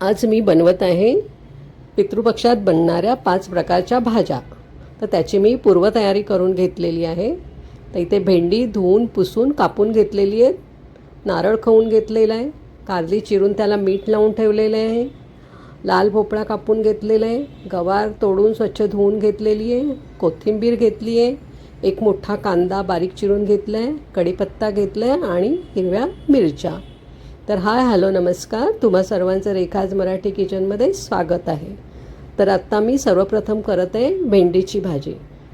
आज मी बनवत आहे पितृपक्षात बनणाऱ्या पाच प्रकारच्या भाज्या. तर त्याची मी पूर्वतयारी करून घेतलेली आहे. तर इथे भेंडी धुवून पुसून कापून घेतलेली आहे. नारळ खाऊन घेतलेला आहे. कारली चिरून त्याला मीठ लावून ठेवलेलं आहे. लाल भोपळा कापून घेतलेला आहे. गवार तोडून स्वच्छ धुवून घेतलेली आहे. कोथिंबीर घेतली आहे. एक मोठा कांदा बारीक चिरून घेतला आहे. कढीपत्ता घेतला आहे आणि हिरव्या मिरच्या. तर हाय हॅलो नमस्कार. तुम्हा सर्वांचं रेखाज मराठी किचनमध्ये स्वागत आहे. तर आत्ता मी सर्वप्रथम करत आहे भेंडीची भाजी.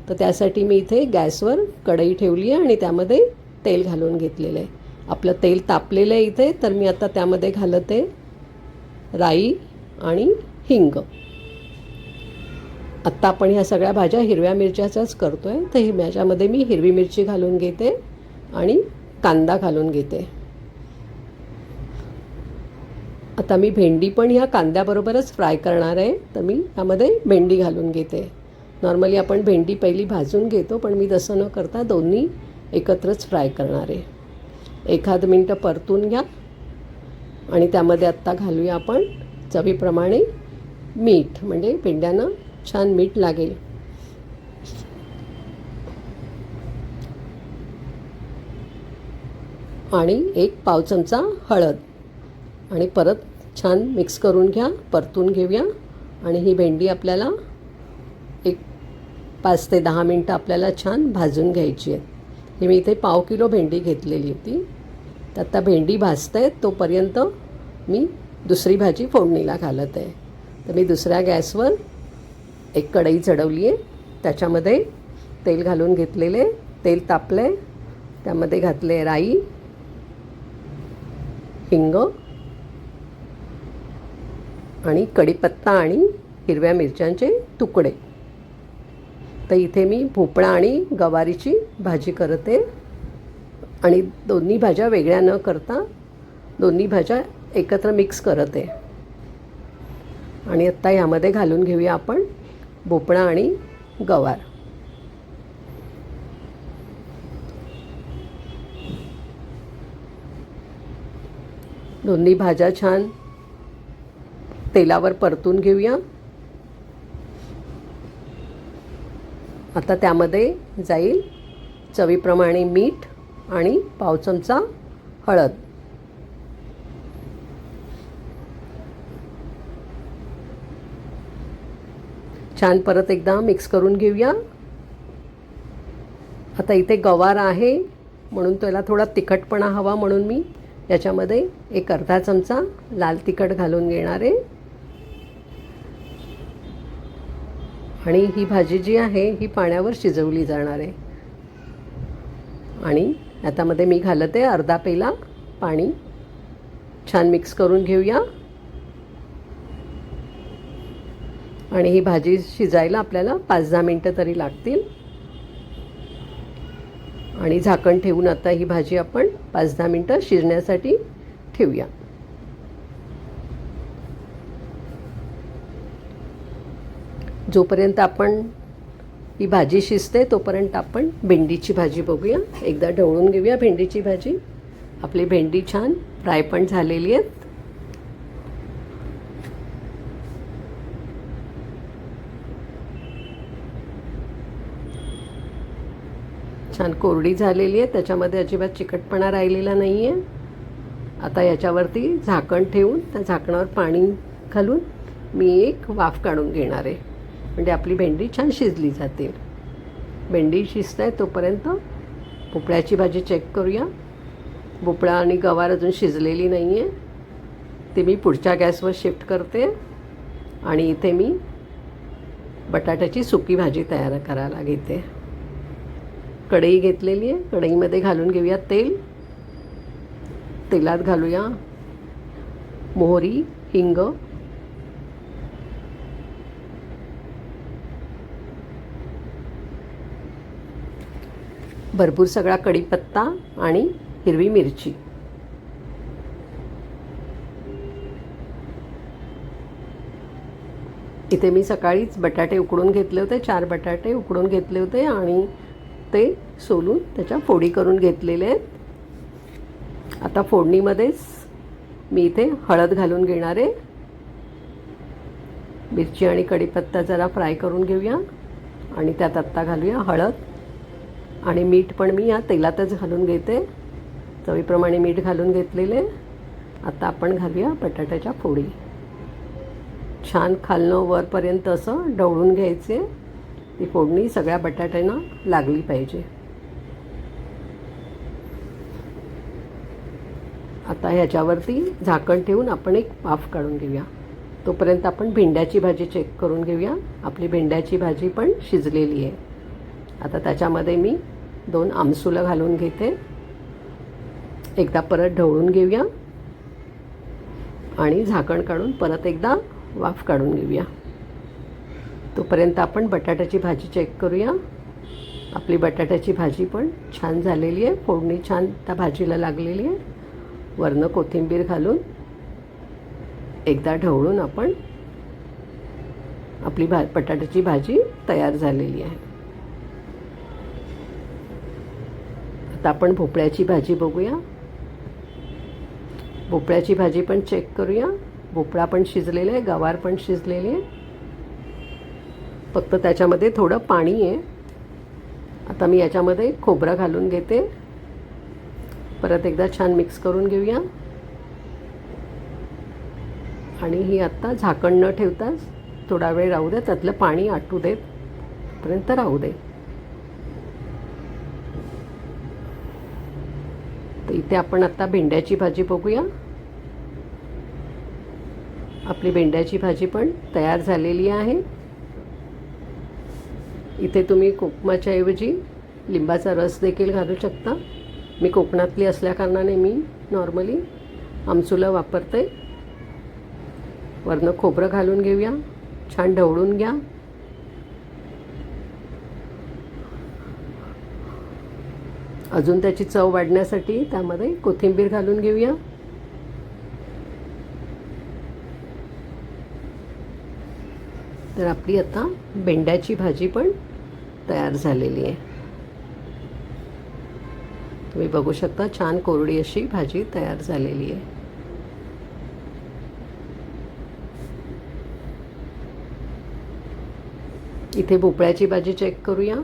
तर त्यासाठी मी इथे गॅसवर कढई ठेवली आहे आणि त्यामध्ये तेल घालून घेतलेलं आहे. आपलं तेल तापलेलं आहे इथे तर मी आता त्यामध्ये घालत आहे राई आणि हिंग. आत्ता आपण ह्या सगळ्या भाज्या हिरव्या मिरच्याच्याच करतो आहे तर ह्याच्यामध्ये मी हिरवी मिरची घालून घेते आणि कांदा घालून घेते. आता मी भेंडी पण ह्या कांद्याबरोबरच फ्राय करणार आहे. तर मी यामध्ये भेंडी घालून घेते. नॉर्मली आपण भेंडी पहिली भाजून घेतो पण मी तसं न करता दोन्ही एकत्रच फ्राय करणार आहे. एखाद मिनटं परतून घ्या. आणि त्यामध्ये आत्ता घालूया आपण चवीप्रमाणे मीठ म्हणजे भेंड्यांना छान मीठ लागेल. आणि एक पाव चमचा हळद. आणि परत छान मिक्स करून घ्या परतून घेऊया. आणि ही भेंडी आपल्याला एक पाच ते दहा मिनटं आपल्याला छान भाजून घ्यायची आहेत हे मी इथे पाव किलो भेंडी घेतलेली होती. तर आता भेंडी भाजत आहेत तोपर्यंत मी दुसरी भाजी फोडणीला घालत आहे. तर मी दुसऱ्या गॅसवर एक कढई चढवली आहे. त्याच्यामध्ये तेल घालून घेतलेले तेल तापलं आहे त्यामध्ये घातले राई हिंग आणि कढीपत्ता आणि हिरव्या मिरच्यांचे तुकडे. तर इथे मी भोपळा आणि गवारीची भाजी करते आणि दोन्ही भाज्या वेगळ्या न करता दोन्ही भाज्या एकत्र मिक्स करत आहे. आणि आत्ता ह्यामध्ये घालून घेऊया आपण भोपळा आणि गवार. दोन्ही भाज्या छान तेलावर परतून घेऊया. आता त्यामध्ये जाईल चवीप्रमाणे मीठ आणि पाव चमचा हळद. छान परत एकदा मिक्स करून घेऊया. आता इथे गवार आहे म्हणून त्याला थोडा तिखटपणा हवा म्हणून मी याच्यामध्ये एक अर्धा चमचा लाल तिखट घालून घेणार आहे. आणि ही भाजी जी आहे ही पाण्यावर शिजवली जाणार आहे. आणि आतामध्ये मी घालत आहे अर्धा पेला पाणी. छान मिक्स करून घेऊया. आणि ही भाजी शिजायला आपल्याला पाच दहा मिनटं तरी लागतील. आणि झाकण ठेवून आता ही भाजी आपण पाच दहा मिनटं शिजण्यासाठी ठेवूया. जोपर्यंत आपण ही भाजी शिजते तोपर्यंत आपण भेंडीची भाजी बघूया. एकदा ढवळून घेऊया भेंडीची भाजी. आपली भेंडी छान फ्राय पण झालेली आहेत. छान कोरडी झालेली आहे. त्याच्यामध्ये अजिबात चिकटपणा राहिलेला नाही आहे आता याच्यावरती झाकण ठेवून त्या झाकणावर पाणी घालून मी एक वाफ काढून घेणार आहे. म्हणजे आपली भेंडी छान शिजली जाते. भेंडी शिजत आहे तोपर्यंत भोपळ्याची भाजी चेक करूया. भोपळा आणि गवार अजून शिजलेली नाही आहे ते मी पुढच्या गॅसवर शिफ्ट करते. आणि इथे मी बटाट्याची सुकी भाजी तयार करायला घेते. कढई घेतलेली आहे. कढईमध्ये घालून घेऊया तेल. तेलात घालूया मोहरी हिंग भरपूर सगळा कढीपत्ता आणि हिरवी मिरची. इथे मी सकाळीच बटाटे उकडून घेतले होते चार बटाटे उकडून घेतले होते आणि ते सोलून त्याच्या फोडी करून घेतलेले आहेत. आता फोडणीमध्येच मी इथे हळद घालून घेणार आहे. मिरची आणि कढीपत्ता जरा फ्राय करून घेऊया आणि त्यात आत्ता घालूया हळद. आणि मीठ पण मी या तेलातच घालून घेते. चवीप्रमाणे मीठ घालून घेतलेले. आता आपण घालूया बटाट्याच्या फोडी. छान खालणं वरपर्यंत असं ढवळून घ्यायचे. ती फोडणी सगळ्या बटाट्यांना लागली पाहिजे. आता ह्याच्यावरती झाकण ठेवून आपण एक वाफ काढून घेऊया. तोपर्यंत आपण भेंड्याची भाजी चेक करून घेऊया. आपली भेंड्याची भाजी पण शिजलेली आहे. आता त्याच्यामध्ये मी दोन आमसुलं घालून घेते. एकदा परत ढवळून घेऊया. आणि झाकण काढून परत एकदा वाफ काढून घेऊया. तोपर्यंत आपण बटाट्याची भाजी चेक करूया. आपली बटाट्याची भाजी पण छान झालेली आहे. फोडणी छान त्या भाजीला लागलेली आहे. वरनं कोथिंबीर घालून एकदा ढवळून आपण आपली भा बटाट्याची भाजी तयार झालेली आहे. आता आपण भोपळ्याची भाजी बघूया. भोपळ्याची भाजी पण चेक करूया. भोपळा पण शिजलेला आहे गवार पण शिजलेले आहे. फक्त त्याच्यामध्ये थोडं पाणी आहे. आता मी याच्यामध्ये खोबरं घालून घेते. परत एकदा छान मिक्स करून घेऊया. आणि ही आत्ता झाकण न ठेवताच थोडा वेळ राहू दे त्यातलं पाणी आटू देत. पर्यंत राहू दे. तर इथे आपण आता भेंड्याची भाजी बघूया. आपली भेंड्याची भाजी पण तयार झालेली आहे. इथे तुम्ही कोकमाच्या ऐवजी लिंबाचा रस देखील घालू शकता. मी कोकणातली असल्याकारणाने मी नॉर्मली आमचुला वापरते. वरनं खोबरं घालून घेऊया. छान ढवळून घ्या. अजून त्याची चव वाढण्यासाठी त्यामध्ये कोथिंबीर घालून घेऊया. तर आपली आता भेंड्याची भाजी पण तयार झालेली आहे. तुम्ही बघू शकता छान कोरडी अशी भाजी तयार झालेली आहे. इथे भोपळ्याची भाजी चेक करूया.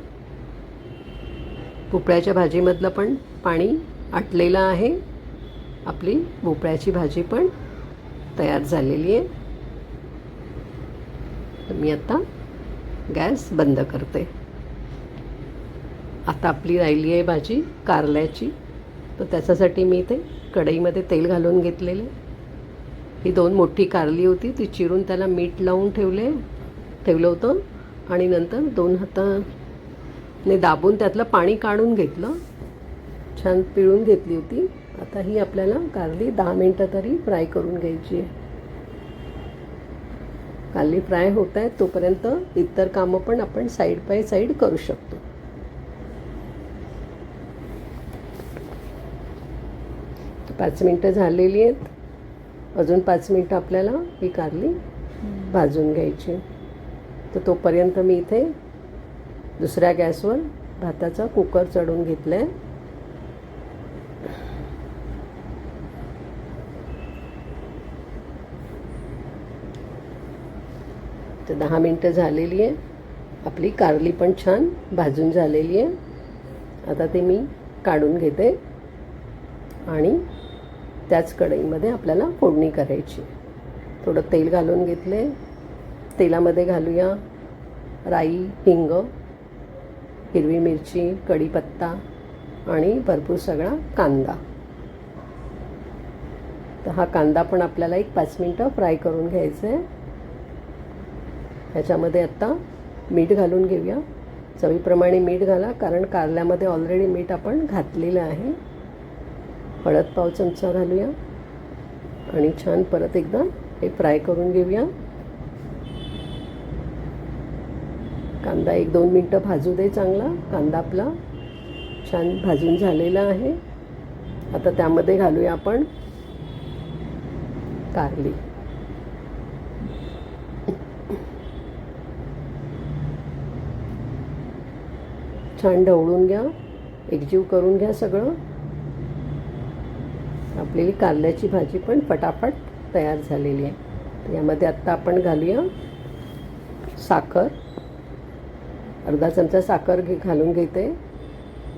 भोपळ्याच्या भाजीमधलं पण पाणी आटलेलं आहे. आपली भोपळ्याची भाजी पण तयार झालेली आहे. तर मी आता गॅस बंद करते. आता आपली राहिली आहे भाजी कारल्याची. तर त्याच्यासाठी मी ते कढईमध्ये तेल घालून घेतलेले ही दोन मोठी कारली होती ती चिरून त्याला मीठ लावून ठेवले ठेवलं होतं. आणि नंतर दोन हाताने दाबून त्यातलं पाणी काढून घेतलं. छान पिळून घेतली होती. आता ही आपल्याला कारली दहा मिनटं तरी फ्राय करून घ्यायची आहे. कारली फ्राय होत आहेत तोपर्यंत इतर कामं पण आपण साईड बाय साईड करू शकतो. पाच मिनटं झालेली आहेत. अजून पाच मिनटं आपल्याला ही कारली भाजून घ्यायची. तर तोपर्यंत मी इथे दुसऱ्या गॅसवर भाताचा कुकर चढून घेतलं आहे तर दहा मिनटं झालेली आहे. आपली कारली पण छान भाजून झालेली आहे. आता ते मी काढून घेते. आणि त्याच कढईमध्ये आपल्याला फोडणी करायची. थोडं तेल घालून घेतले तेलामध्ये घालूया राई हिंग हिरवी मिरची कढीपत्ता आणि भरपूर सगळा कांदा. तर हा कांदा पण आपल्याला एक पाच मिनटं फ्राय करून घ्यायचं आहे ह्याच्यामध्ये आत्ता मीठ घालून घेऊया. चवीप्रमाणे मीठ घाला कारण कारल्यामध्ये ऑलरेडी मीठ आपण घातलेलं आहे. हळद पाव चमचा घालूया. आणि छान परत एकदा हे फ्राय करून घेऊया. कांदा एक दोन मिनटं भाजू दे चांगला. कांदा आपला छान भाजून झालेला आहे. आता त्यामध्ये घालूया आपण कारली. छान ढवळून घ्या. एकजीव करून घ्या सगळं. आपली कारल्याची भाजी पण फटाफट तयार झालेली आहे. यामध्ये आत्ता आपण घालूया साखर. अर्धा चमचा साखर घे घालून घेते.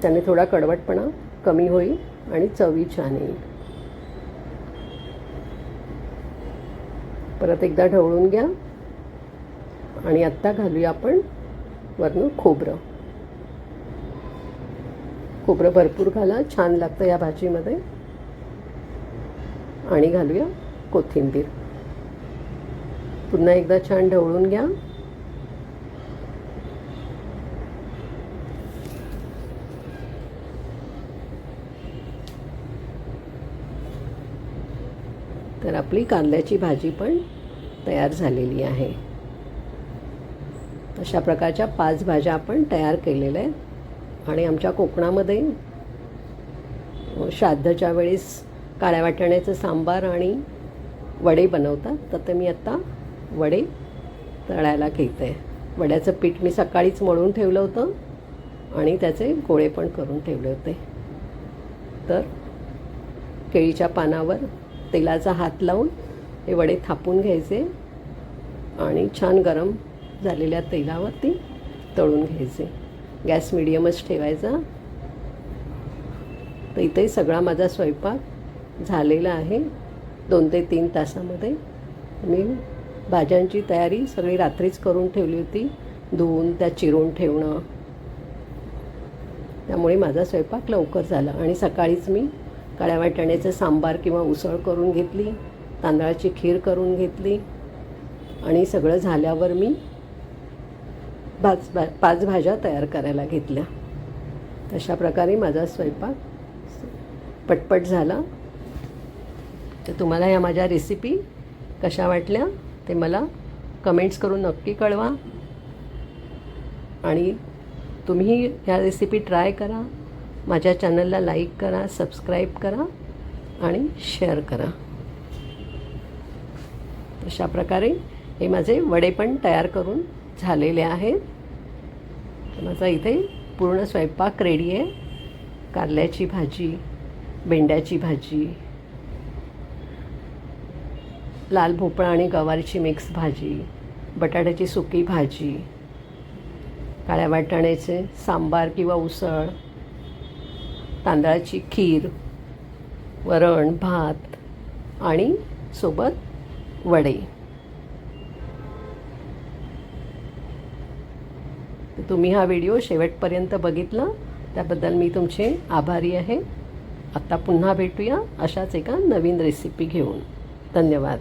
त्याने थोडा कडवटपणा कमी होईल आणि चवी छान येईल. परत एकदा ढवळून घ्या. आणि आत्ता घालूया आपण वरनं खोबरं. खोबरं भरपूर घाला छान लागतं या भाजीमध्ये. आणि घालूया कोथिंबीर. पुन्हा एकदा छान ढवळून घ्या. तर आपली कांद्याची भाजी पण तयार झालेली आहे. अशा प्रकारच्या पाच भाज्या आपण तयार केलेल्या आहेत. आणि आमच्या कोकणामध्ये श्राद्धच्या वेळेस काळ्या वाटाण्याचं सांबार आणि वडे बनवतात. तर ते मी आत्ता वडे तळायला घेते. वड्याचं पीठ मी सकाळीच मळून ठेवलं होतं आणि त्याचे गोळे पण करून ठेवले होते. तर केळीच्या पानावर तेलाचा हात लावून हे वडे थापून घ्यायचे आणि छान गरम झालेल्या तेलावरती तळून घ्यायचे. गॅस मिडियमच ठेवायचा. तर इथे सगळा माझा स्वयंपाक झालेला आहे. दोन ते तीन तासामध्ये मी भाज्यांची तयारी सगळी रात्रीच करून ठेवली होती. धुवून त्या चिरून ठेवणं. त्यामुळे माझा स्वयंपाक लवकर झाला आणि सकाळीच मी काळ्या वाटाण्याचं सांबार किंवा उसळ करून घेतली तांदळाची खीर करून घेतली आणि सगळं झाल्यावर मी पाच भा पाच भाज्या तयार करायला घेतल्या. तशा प्रकारे माझा स्वयंपाक पटपट झाला. तर तुम्हाला या माझ्या रेसिपी कशा वाटल्या ते मला कमेंट्स करून नक्की कळवा. आणि तुम्ही ह्या रेसिपी ट्राय करा. माझ्या चॅनलला लाईक करा सबस्क्राईब करा आणि शेअर करा. अशा प्रकारे हे माझे वडे पण तयार करून झालेले आहेत. माझा इथे पूर्ण स्वयंपाक रेडी आहे. कारल्याची भाजी भेंड्याची भाजी लाल भोपळा आणि गवारीची मिक्स भाजी बटाट्याची सुकी भाजी काळ्या वाटाण्याचे सांबार किंवा उसळ तांदळाची खीर वरण भात आणि सोबत वडे. तुम्ही हा व्हिडिओ शेवटपर्यंत बघितला त्याबद्दल मी तुमचे आभारी आहे. आत्ता पुन्हा भेटूया अशाच एका नवीन रेसिपी घेऊन. धन्यवाद.